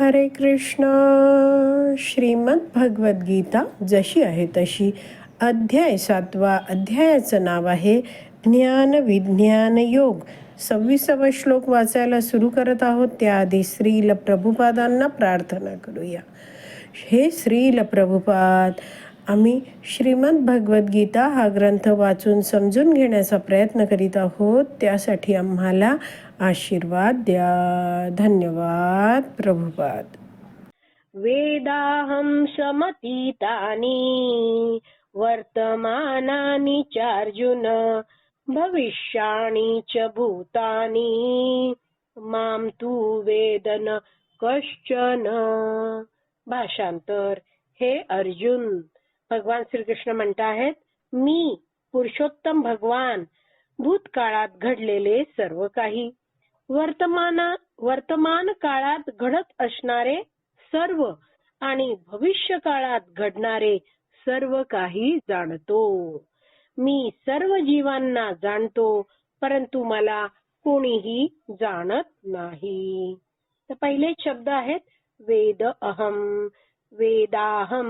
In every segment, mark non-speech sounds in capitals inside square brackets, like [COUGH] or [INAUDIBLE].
हरे कृष्ण. श्रीमद भगवद्गीता जशी आहे तशी. अध्याय सातवा अध्यायाचं नाव आहे ज्ञान विज्ञान योग. सव्वीसावा श्लोक वाचायला सुरू करत आहोत. त्याआधी श्रील प्रभुपादांना प्रार्थना करूया. हे श्रील प्रभुपाद आम्ही श्रीमद भगवद्गीता हा ग्रंथ वाचून समजून घेण्याचा प्रयत्न करीत आहोत. त्यासाठी आम्हाला आशीर्वाद द्या. धन्यवाद. प्रभुपाद. वेदाहं समतीतानि वर्तमानानि चार्जुन भविष्याणि च भूतानि। मां तू वेदन कश्चन। भाषांतर हे अर्जुन। भगवान श्रीकृष्ण म्हणत आहेत मी पुरुषोत्तम भगवान भूतकाळात घडलेले सर्व काही वर्तमान वर्तमान काळात घडत असणारे सर्व आणि भविष्य काळात घडणारे सर्व काही जाणतो. मी सर्व जीवांना जाणतो परंतु मला कोणीही जाणत नाही. तर पहिले शब्द आहेत वेद अहम. वेदाहम.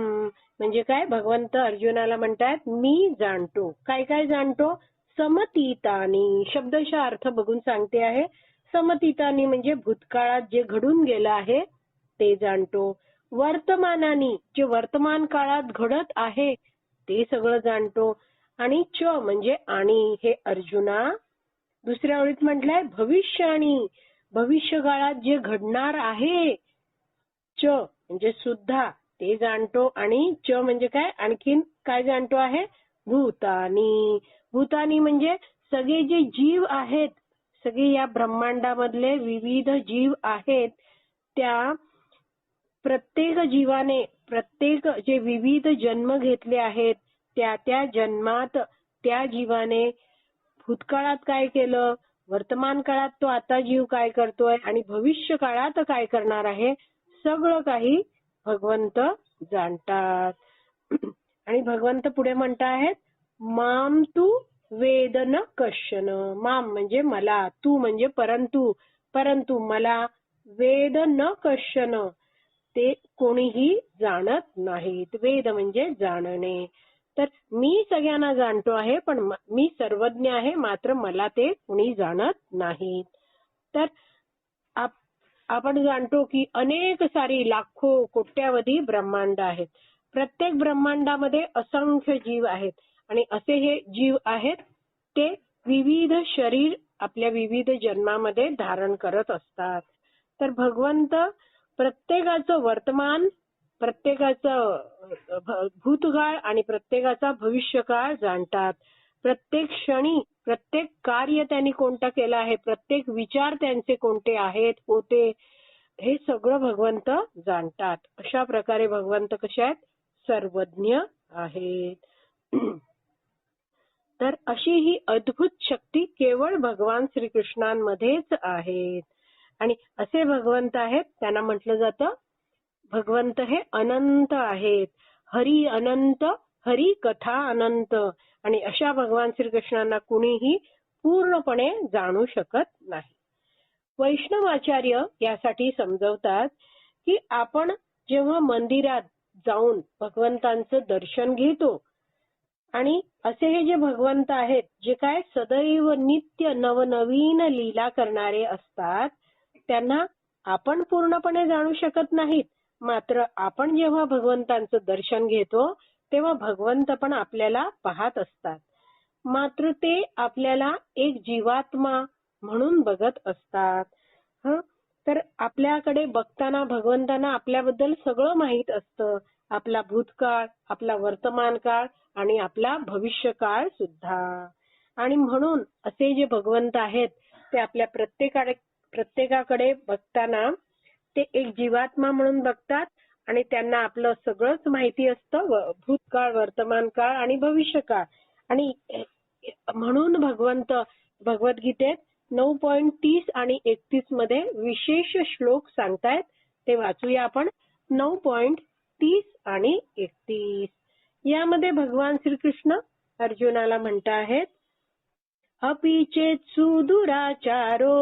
म्हणजे काय? भगवंत अर्जुनाला म्हणतात मी जाणतो. काय काय जाणतो? समतीतानी. शब्दशः अर्थ बघून सांगते आहे. समतीतानी म्हणजे भूतकाळात जे घडून गेलं आहे ते जाणतो. वर्तमानानी जे वर्तमान काळात घडत आहे ते सगळं जाणतो. आणि च म्हणजे आणि हे अर्जुना दुसऱ्या ओळीत म्हटलंय भविष्य आणि भविष्य काळात जे घडणार आहे च म्हणजे सुद्धा ते जाणतो आणि च म्हणजे काय? आणखीन काय जाणतो आहे? भूतानी. भूतानी म्हणजे सगळे जे जीव आहेत सगळे या ब्रह्मांडामधले विविध जीव आहेत त्या प्रत्येक जीवाने प्रत्येक जे विविध जन्म घेतले आहेत त्या त्या जन्मात त्या जीवाने भूतकाळात काय केलं? वर्तमान काळात तो आता जीव काय करतोय? आणि भविष्य काळात काय करणार आहे? सगळं काही भगवंत जाणतात. [CLEARS THROAT] आणि भगवंत पुढे म्हणताहेत माम तू वेदन कशन माम म्हणजे मला तू म्हणजे परंतु. परंतु मला वेद न कशन ते कोणीही जाणत नाहीत. वेद म्हणजे जाणणे. तर मी सगळ्यांना जाणतो आहे पण मी सर्वज्ञ आहे मात्र मला ते कुणी जाणत नाहीत. तर आपण जाणतो की अनेक सारी लाखो कोट्यावधी ब्रह्मांड आहेत. प्रत्येक ब्रह्मांडामध्ये असंख्य जीव आहेत आणि असे हे जीव आहेत ते विविध शरीर आपल्या विविध जन्मामध्ये धारण करत असतात. तर भगवंत प्रत्येकाचं वर्तमान प्रत्येकाचं भूतकाळ आणि प्रत्येकाचा भविष्यकाळ जाणतात. प्रत्येक क्षणी प्रत्येक कार्य त्यांनी कोणता केलं आहे प्रत्येक विचार त्यांचे कोणते आहेत होते हे सगळं भगवंत जाणतात. अशा प्रकारे भगवंत कसे आहेत? सर्वज्ञ आहेत. [CLEARS THROAT] तर अशी ही अद्भुत शक्ती केवळ भगवान श्रीकृष्णांमध्येच आहेत आणि असे भगवंत आहेत त्यांना म्हटलं जातं भगवंत हे अनंत आहेत. हरी अनंत हरी कथा अनंत. आणि अशा भगवान श्रीकृष्णांना कुणीही पूर्णपणे जाणू शकत नाही. वैष्णवाचार्य यासाठी समजवतात की आपण जेव्हा मंदिरात जाऊन भगवंतांचं दर्शन घेतो आणि असे हे जे भगवंत आहेत जे काय सदैव नित्य नवनवीन लीला करणारे असतात त्यांना आपण पूर्णपणे जाणू शकत नाहीत. मात्र आपण जेव्हा भगवंतांचं दर्शन घेतो तेव्हा भगवंत पण आपल्याला पाहत असतात. मात्र ते आपल्याला एक जीवात्मा म्हणून बघत असतात. हं? तर आपल्याकडे बघताना भगवंतांना आपल्याबद्दल सगळं माहीत असतं. आपला भूतकाळ आपला वर्तमान काळ आणि आपला भविष्यकाळ सुद्धा. आणि म्हणून असे जे भगवंत आहेत ते आपल्या प्रत्येकाकडे प्रत्येकाकडे बघताना ते एक जीवात्मा म्हणून बघतात. आणि त्यांना आपलं सगळंच माहिती असतं भूतकाळ वर्तमान काळ आणि भविष्यकाळ. आणि म्हणून भगवंत भगवद्गीतेत नऊ पॉईंट तीस आणि एकतीसमध्ये विशेष श्लोक सांगतायत. ते वाचूया आपण. नऊ पॉईंट तीस आणि एकतीस. यामध्ये भगवान श्रीकृष्ण अर्जुनाला म्हणत आहेत अपि सुदुराचारो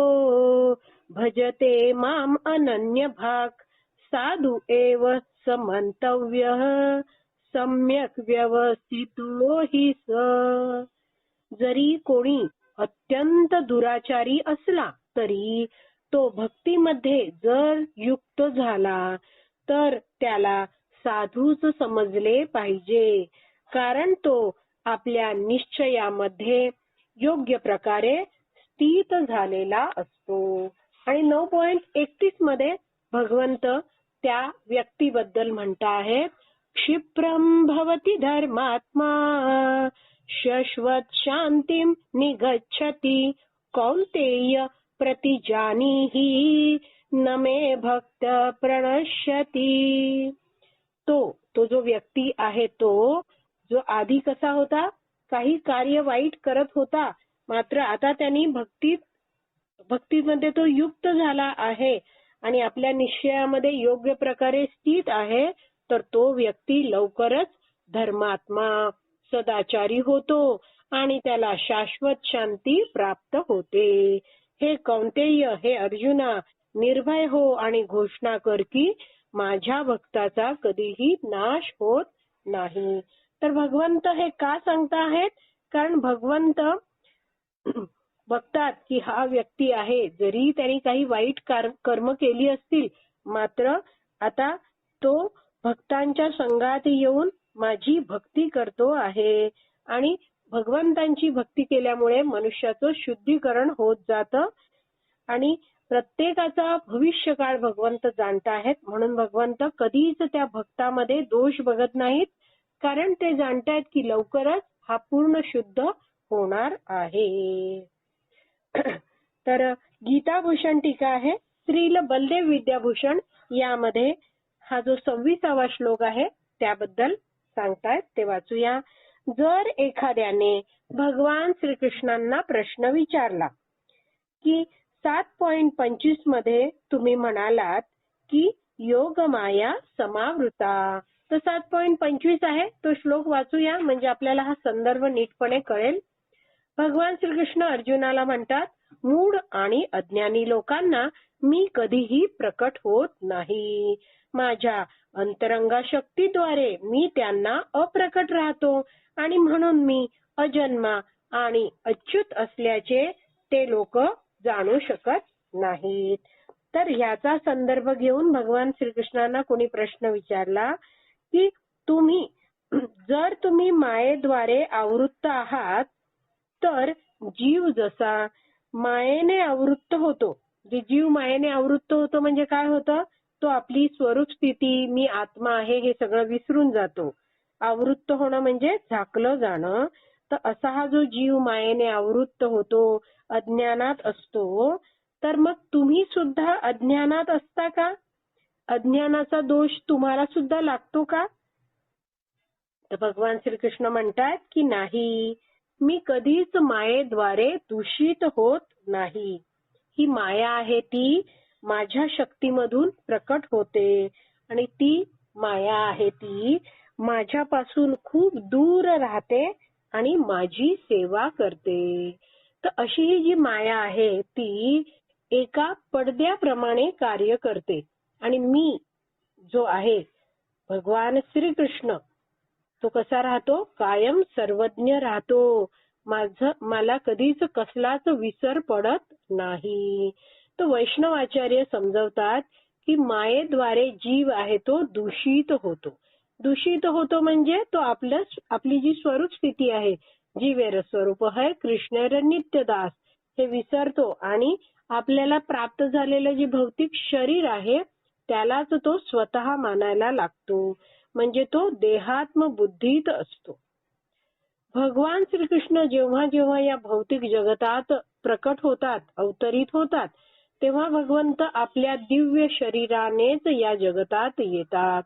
भजते माम अनन्य भाग साधु एव समंतव्य सम्यक व्यवस्थितो हि स। जरी कोणी अत्यंत दुराचारी असला तरी तो भक्तीमध्ये जर युक्त झाला तर त्याला साधूच समजले पाहिजे कारण तो आपल्या निश्चयामध्ये योग्य प्रकारे स्थित झालेला असतो. आणि नऊ पॉइंट एकतीसमध्ये भगवंत त्या व्यक्तीबद्दल म्हणता आहे क्षिप्रम भवती धर्मात्मा शश्वत शांतीम निगच्छती कौंतेय प्रतिजानीहि न मे भक्त प्रणश्यती। तो तो जो व्यक्ती आहे तो जो आधी कसा होता काही कार्य वाईट करत होता मात्र आता त्यांनी भक्तीत भक्तीमध्ये तो युक्त झाला आहे. आणि आपल्या निश्चयामध्ये योग्य प्रकारे स्थित आहे तर तो व्यक्ती लवकरच धर्मात्मा सदाचारी होतो आणि त्याला शाश्वत शांती प्राप्त होते. हे कौंतेय हे अर्जुना निर्भय हो आणि घोषणा कर की माझ्या भक्ताचा कधीही नाश होत नाही. तर भगवंत हे का सांगता आहेत कारण भगवंत बघतात की हा व्यक्ती आहे. जरी त्यांनी काही वाईट कर्म केली असतील मात्र आता तो भक्तांच्या संघात येऊन माझी भक्ती करतो आहे. आणि भगवंतांची भक्ती केल्यामुळे मनुष्याचं शुद्धीकरण होत जातं. आणि प्रत्येकाचा भविष्यकाळ भगवंत जाणता आहेत. म्हणून भगवंत कधीच त्या भक्तामध्ये दोष बघत नाहीत. कारण ते जाणतायत की लवकरच हा पूर्ण शुद्ध होणार आहे. तर गीताभूषण टीका आहे. श्रील बलदेव विद्याभूषण यामध्ये हा जो सव्वीसावा श्लोक आहे त्याबद्दल सांगतायत ते वाचूया. जर एखाद्याने भगवान श्रीकृष्णांना प्रश्न विचारला की सात पॉइंट पंचवीसमध्ये तुम्ही म्हणालात की योग माया समावृता. तर सात पॉइंट पंचवीस आहे तो श्लोक वाचूया म्हणजे आपल्याला हा संदर्भ नीटपणे कळेल. भगवान श्रीकृष्ण अर्जुनाला म्हणतात मूढ आणि अज्ञानी लोकांना मी कधीही प्रकट होत नाही. माझ्या अंतरंगा शक्तीद्वारे मी त्यांना अप्रकट राहतो आणि म्हणून मी अजन्मा आणि अच्युत असल्याचे ते लोक जाणू शकत नाहीत. तर ह्याचा संदर्भ घेऊन भगवान श्रीकृष्णांना कोणी प्रश्न विचारला की तुम्ही जर तुम्ही मायेद्वारे आवृत्त आहात तर जीव जसा मायेने आवृत्त होतो जे जीव मायेने आवृत्त होतो म्हणजे काय होतं? तो आपली स्वरूप स्थिती मी आत्मा आहे हे सगळं विसरून जातो. आवृत्त होणं म्हणजे झाकलं जाणं. तर असा हा जो जीव मायेने आवृत्त होतो अज्ञानात असतो तर मग तुम्ही सुद्धा अज्ञानात असता का? अज्ञानाचा दोष तुम्हाला सुद्धा लागतो का? तर भगवान श्रीकृष्ण म्हणतात की नाही मी कधीच मायेद्वारे दूषित होत नाही. ही माया आहे ती माझ्या शक्तीमधून प्रकट होते आणि ती माया आहे ती माझ्यापासून खूप दूर राहते आणि माझी सेवा करते. तर अशी ही जी माया आहे ती एका पडद्याप्रमाणे कार्य करते आणि मी जो आहे भगवान श्रीकृष्ण तो कसा राहतो? कायम सर्वज्ञ राहतो. माझ मला कधीच कसलाच विसर पडत नाही. तो वैष्णवाचार्य समजवतात की मायेद्वारे जीव आहे तो दूषित होतो. दूषित होतो म्हणजे तो आपलं आपली जी स्वरूप स्थिती आहे जीवेर स्वरूप आहे कृष्णेर नित्यदास हे विसरतो आणि आपल्याला प्राप्त झालेलं जे भौतिक शरीर आहे त्यालाच तो स्वतः मानायला लागतो. म्हणजे तो देहात्म बुद्धीत असतो. भगवान श्रीकृष्ण जेव्हा जेव्हा या भौतिक जगतात प्रकट होतात अवतरित होतात तेव्हा भगवंत आपल्या दिव्य शरीरानेच या जगतात येतात.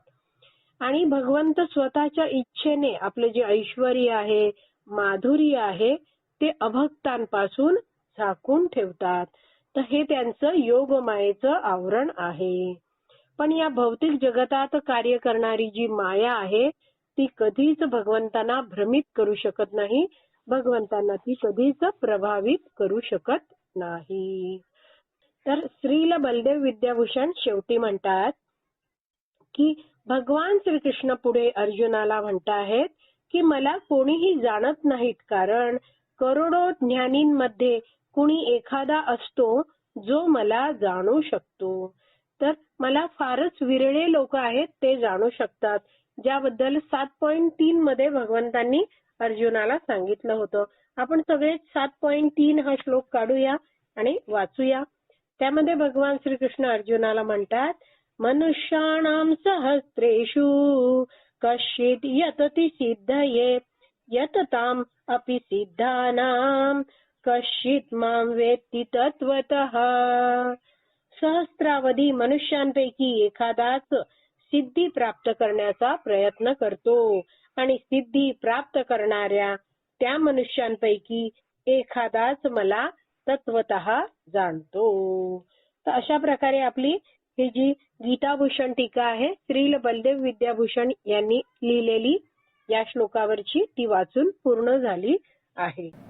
आणि भगवंत स्वतःच्या इच्छेने आपलं जे ऐश्वर आहे माधुर्य आहे ते अभक्तांपासून झाकून ठेवतात. तर हे त्यांचं योगमायेचं आवरण आहे. पण या भौतिक जगतात कार्य करणारी जी माया आहे ती कधीच भगवंतांना भ्रमित करू शकत नाही. भगवंतांना ती कधीच प्रभावित करू शकत नाही. तर श्रील बलदेव विद्याभूषण शेवटी म्हणतात की भगवान श्रीकृष्ण पुढे अर्जुनाला म्हणताहेत की मला कोणीही जाणत नाहीत कारण करोडो ज्ञानींमध्ये कुणी एखादा असतो जो मला जाणू शकतो. तर मला फारच विरळे लोक आहेत ते जाणू शकतात. ज्याबद्दल सात पॉईंट तीन मध्ये भगवंतांनी अर्जुनाला सांगितलं होतं. आपण सगळे सात पॉईंट तीन हा श्लोक काढूया आणि वाचूया. त्यामध्ये भगवान श्रीकृष्ण अर्जुनाला म्हणतात मनुष्याणाम सहस्रेषु कश्चित यतति सिद्धये यतताम अपि सिद्धानाम कश्चित माम वेत्ती तत्वत सहस्रावधी मनुष्यांपैकी एखादाच सिद्धी प्राप्त करण्याचा प्रयत्न करतो. आणि सिद्धी प्राप्त करणाऱ्या त्या मनुष्यांपैकी एखादाच मला तत्वत जाणतो. तर अशा प्रकारे आपली ही जी गीताभूषण टीका आहे श्रील बलदेव विद्याभूषण यांनी लिहिलेली या श्लोकावरची ती वाचून पूर्ण झाली आहे.